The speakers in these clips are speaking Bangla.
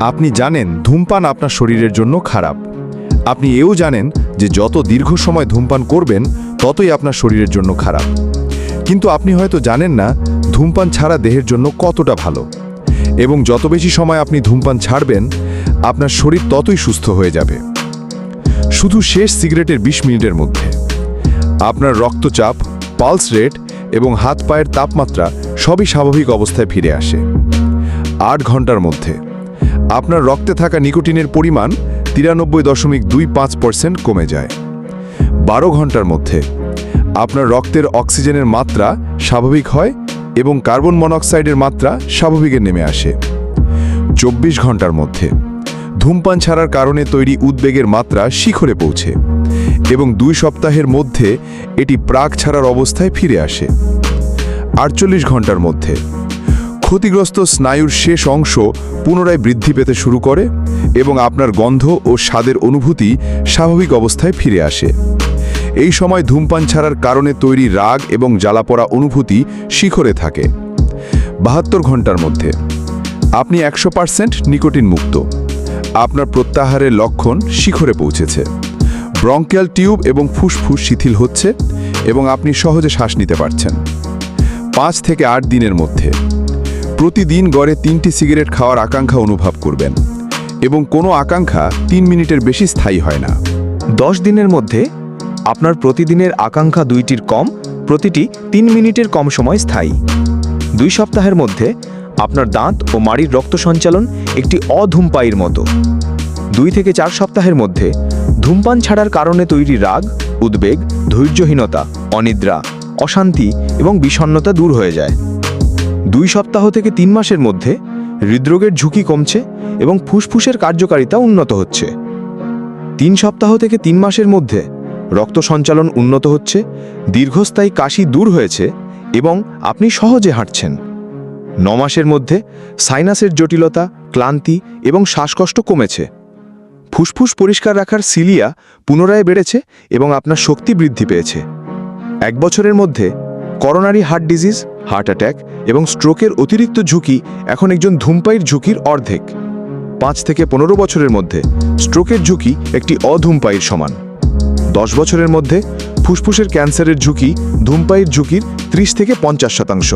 আপনি জানেন ধূমপান আপনার শরীরের জন্য খারাপ। আপনি এও জানেন যে যত দীর্ঘ সময় ধূমপান করবেন, ততই আপনার শরীরের জন্য খারাপ। কিন্তু আপনি হয়তো জানেন না ধূমপান ছাড়া দেহের জন্য কতটা ভালো। এবং যত বেশি সময় আপনি ধূমপান ছাড়বেন, আপনার শরীর ততই সুস্থ হয়ে যাবে। শুধু শেষ সিগারেটের ২০ মিনিটের মধ্যে। আপনার রক্তচাপ, পালস রেট এবং হাত পায়ের তাপমাত্রা সবই স্বাভাবিক অবস্থায় ফিরে আসে। আট ঘণ্টার মধ্যে। আপনার রক্তে থাকা নিকোটিনের পরিমাণ তিরানব্বই দশমিক দুই পাঁচ পার্সেন্ট কমে যায়। বারো ঘণ্টার মধ্যে আপনার রক্তের অক্সিজেনের মাত্রা স্বাভাবিক হয় এবং কার্বন মনোক্সাইডের মাত্রা স্বাভাবিকে নেমে আসে। চব্বিশ ঘণ্টার মধ্যে ধূমপান ছাড়ার কারণে তৈরি উদ্বেগের মাত্রা শিখরে পৌঁছে এবং দুই সপ্তাহের মধ্যে এটি প্রাক ছাড়ার অবস্থায় ফিরে আসে। আটচল্লিশ ঘণ্টার মধ্যে ক্ষতিগ্রস্ত স্নায়ুর শেষ অংশ পুনরায় বৃদ্ধি পেতে শুরু করে এবং আপনার গন্ধ ও স্বাদের অনুভূতি স্বাভাবিক অবস্থায় ফিরে আসে। এই সময় ধূমপান ছাড়ার কারণে তৈরি রাগ এবং জ্বালাপড়া অনুভূতি শিখরে থাকে। বাহাত্তর ঘণ্টার মধ্যে। আপনি একশো পার্সেন্ট নিকোটিন মুক্ত। আপনার প্রত্যাহারের লক্ষণ শিখরে পৌঁছেছে। ব্রঙ্কিয়াল টিউব এবং ফুসফুস শিথিল হচ্ছে এবং আপনি সহজে শ্বাস নিতে পারছেন। পাঁচ থেকে আট দিনের মধ্যে। প্রতিদিন গড়ে তিনটি সিগারেট খাওয়ার আকাঙ্ক্ষা অনুভব করবেন। এবং কোনো আকাঙ্ক্ষা তিন মিনিটের বেশি স্থায়ী হয় না। দশ দিনের মধ্যে আপনার প্রতিদিনের আকাঙ্ক্ষা দুইটির কম, প্রতিটি তিন মিনিটের কম সময় স্থায়ী। দুই সপ্তাহের মধ্যে আপনার দাঁত ও মাড়ির রক্ত সঞ্চালন একটি অধূমপায়ীর মতো। দুই থেকে চার সপ্তাহের মধ্যে ধূমপান ছাড়ার কারণে তৈরি রাগ, উদ্বেগ, ধৈর্যহীনতা, অনিদ্রা, অশান্তি এবং বিষণ্ণতা দূর হয়ে যায়। দুই সপ্তাহ থেকে তিন মাসের মধ্যে হৃদরোগের ঝুঁকি কমছে এবং ফুসফুসের কার্যকারিতা উন্নত হচ্ছে। তিন সপ্তাহ থেকে তিন মাসের মধ্যে রক্ত সঞ্চালন উন্নত হচ্ছে, দীর্ঘস্থায়ী কাশি দূর হয়েছে এবং আপনি সহজে হাঁটছেন। ন মাসের মধ্যে সাইনাসের জটিলতা, ক্লান্তি এবং শ্বাসকষ্ট কমেছে। ফুসফুস পরিষ্কার রাখার সিলিয়া পুনরায় বেড়েছে এবং আপনার শক্তি বৃদ্ধি পেয়েছে। এক বছরের মধ্যে coronary heart disease, heart attack এবং স্ট্রোকের অতিরিক্ত ঝুঁকি এখন একজন ধূমপায়ীর ঝুঁকির অর্ধেক। পাঁচ থেকে পনেরো বছরের মধ্যে স্ট্রোকের ঝুঁকি একটি অধূমপায়ীর সমান। দশ বছরের মধ্যে ফুসফুসের ক্যান্সারের ঝুঁকি ধূমপায়ীর ঝুঁকির ত্রিশ থেকে পঞ্চাশ শতাংশ।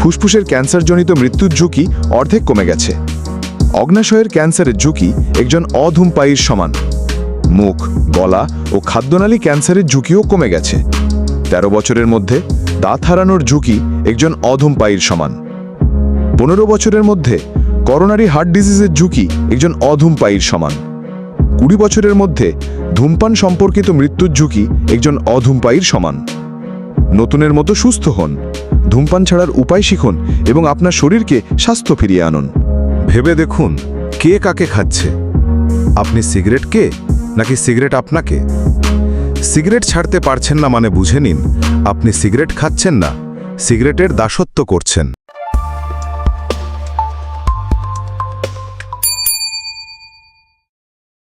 ফুসফুসের ক্যান্সারজনিত মৃত্যুর ঝুঁকি অর্ধেক কমে গেছে। অগ্নাশয়ের ক্যান্সারের ঝুঁকি একজন অধূমপায়ীর সমান। মুখ, গলা ও খাদ্যনালী ক্যান্সারের ঝুঁকিও কমে গেছে। তেরো বছরের মধ্যে দাঁত হারানোর ঝুঁকি একজন অধূমপায়ীর সমান। পনেরো বছরের মধ্যে করোনারি হার্ট ডিজিজের ঝুঁকি একজন অধূমপায়ীর সমান। কুড়ি বছরের মধ্যে ধূমপান সম্পর্কিত মৃত্যুর ঝুঁকি একজন অধূমপায়ীর সমান। নতুনের মতো সুস্থ হন, ধূমপান ছাড়ার উপায় শিখুন এবং আপনার শরীরকে স্বাস্থ্য ফিরিয়ে আনুন। ভেবে দেখুন কে কাকে খাচ্ছে। আপনি সিগারেট কে নাকি সিগারেট আপনাকে? সিগারেট ছাড়তে পারছেন না মানে বুঝে নিন আপনি সিগারেট খাচ্ছেন না সিগারেটের দাসত্ব করছেন।